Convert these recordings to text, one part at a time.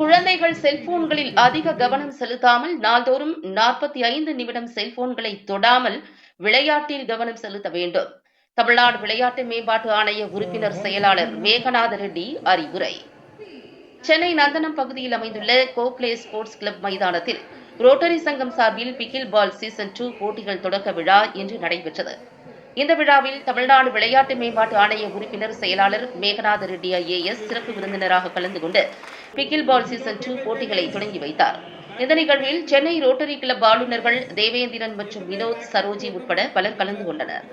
குழந்தைகள் செல்போன்களில் அதிக கவனம் செலுத்தாமல் நாள்தோறும் நாற்பத்தி ஐந்து நிமிடம் செல்போன்களை தொடாமல் விளையாட்டில் கவனம் செலுத்த வேண்டும். தமிழ்நாடு விளையாட்டு மேம்பாட்டு ஆணைய உறுப்பினர் செயலாளர் மேகநாத ரெட்டி அறிவுரை. சென்னை நந்தனம் பகுதியில் அமைந்துள்ள கோப்ளே ஸ்போர்ட்ஸ் கிளப் மைதானத்தில் ரோட்டரி சங்கம் சார்பில் பிகில் பால் சீசன் டூ போட்டிகள் தொடக்க விழா இன்று நடைபெற்றது. இந்த விழாவில் தமிழ்நாடு விளையாட்டு மேம்பாட்டு ஆணைய உறுப்பினர் செயலாளர் மேகநாத ரெட்டி ஐஏஎஸ் சிறப்பு விருந்தினராக கலந்து கொண்டு பிகில் பால் சீசன் டூ போட்டிகளை தொடங்கி வைத்தார். இந்த நிகழ்வில் சென்னை ரோட்டரி கிளப் ஆளுநர்கள் தேவேந்திரன் மற்றும் வினோத் சரோஜி உட்பட பலர் கலந்து கொண்டனர்.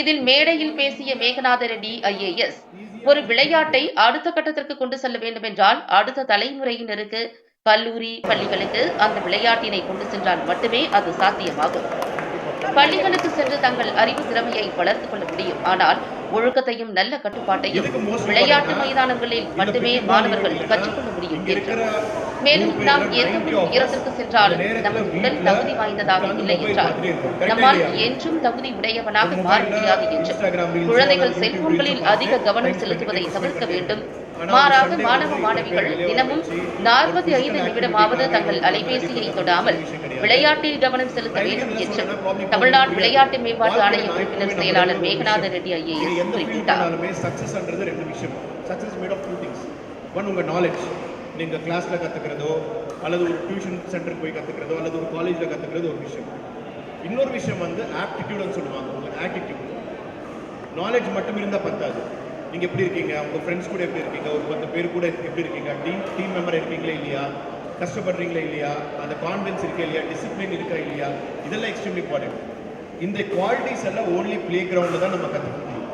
இதில் மேடையில் பேசிய மேகநாத ரெட்டி ஐஏஎஸ் ஒரு விளையாட்டை அடுத்த கட்டத்திற்கு கொண்டு செல்ல வேண்டும் என்றால் அடுத்த தலைமுறையினருக்கு கல்லூரி பள்ளிகளுக்கு அந்த விளையாட்டினை கொண்டு சென்றால் மட்டுமே அது சாத்தியமாகும். பள்ளிகளுக்கு சென்று தங்கள் அறிவு திறமையை வளர்த்துக் கொள்ள முடியும். ஆனால் ஒழுக்கத்தையும் நல்ல கட்டுப்பாட்டையும் விளையாட்டு மைதானங்களில் மட்டுமே மாணவர்கள் கற்றுக்கொள்ள முடியும் மேலும் நாம் எந்த ஒரு உயரத்திற்கு சென்றாலும் நமது உடல் தகுதி வாய்ந்ததாக இல்லை என்றால் நம்மால் என்றும் தகுதி உடையவனாக மாற முடியாது என்றும் குழந்தைகள் செல்போன்களில் அதிக கவனம் செலுத்துவதை தவிர்க்க வேண்டும். மாறாக மாணவ மாணவிகள் தினமும் நாற்பத்தி ஐந்து நிமிடமாவது தங்கள் அலைபேசியை தொடாமல் விளையாட்டில் கவனம் செலுத்த வேண்டும் என்றும் தமிழ்நாடு விளையாட்டு மேம்பாட்டு ஆணைய உறுப்பினர் செயலாளர் மேகநாத ரெட்டி ஐஏஎஸ் குறிப்பிட்டார். ஒன் உங்கள் நாலேஜ் நீங்கள் கிளாஸில் கற்றுக்கிறதோ அல்லது ஒரு டியூஷன் சென்டருக்கு போய் கற்றுக்கிறதோ அல்லது ஒரு காலேஜில் கற்றுக்கிறது ஒரு விஷயம். இன்னொரு விஷயம் வந்து ஆப்டிடியூடுன்னு சொல்லுவாங்க. உங்கள் ஆட்டிடியூட் நாலேஜ் மட்டும் இருந்தால் பத்தாது. நீங்கள் எப்படி இருக்கீங்க? உங்கள் ஃப்ரெண்ட்ஸ் கூட எப்படி இருக்கீங்க? ஒரு பத்து பேர் கூட எப்படி இருக்கீங்க? டீம் டீம் மெம்பர் இருக்கீங்களா இல்லையா? கஷ்டப்படுறீங்களா இல்லையா? அந்த கான்ஃபிடன்ஸ் இருக்கா இல்லையா? டிசிப்ளின் இருக்கா இல்லையா? இதெல்லாம் எக்ஸ்ட்ரீம் இம்பார்ட்டன்ட் இந்த குவாலிட்டிஸ் எல்லாம் ஓன்லி ப்ளே கிரவுண்டில் தான் நம்ம கற்றுக்க முடியும்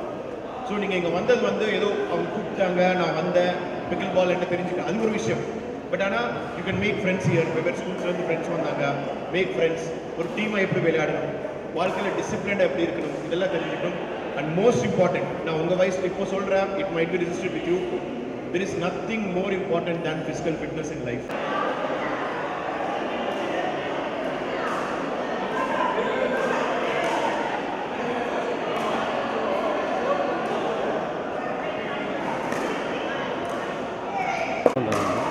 ஸோ நீங்கள் இங்கே வந்தது வந்து ஏதோ அவங்க கூப்பிட்டாங்க நான் வந்தேன் பிக்கில் பால் என்ன தெரிஞ்சுக்க அது ஒரு விஷயம். பட் ஆனால் you can make friends year வெவ்வேறு ஸ்கூல்ஸ்லேருந்து ஃப்ரெண்ட்ஸ் வந்தாங்க. மேக் ஃப்ரெண்ட்ஸ் ஒரு டீமை எப்படி விளையாடணும்? வாழ்க்கையில் டிசிப்ளின்டாக எப்படி இருக்கணும்? இதெல்லாம் தெரிஞ்சுக்கணும். அண்ட் மோஸ்ட் இம்பார்ட்டன்ட் நான் உங்கள் வயசில் இப்போ சொல்கிறேன் it might be register with you there is nothing more important than physical fitness in life Thank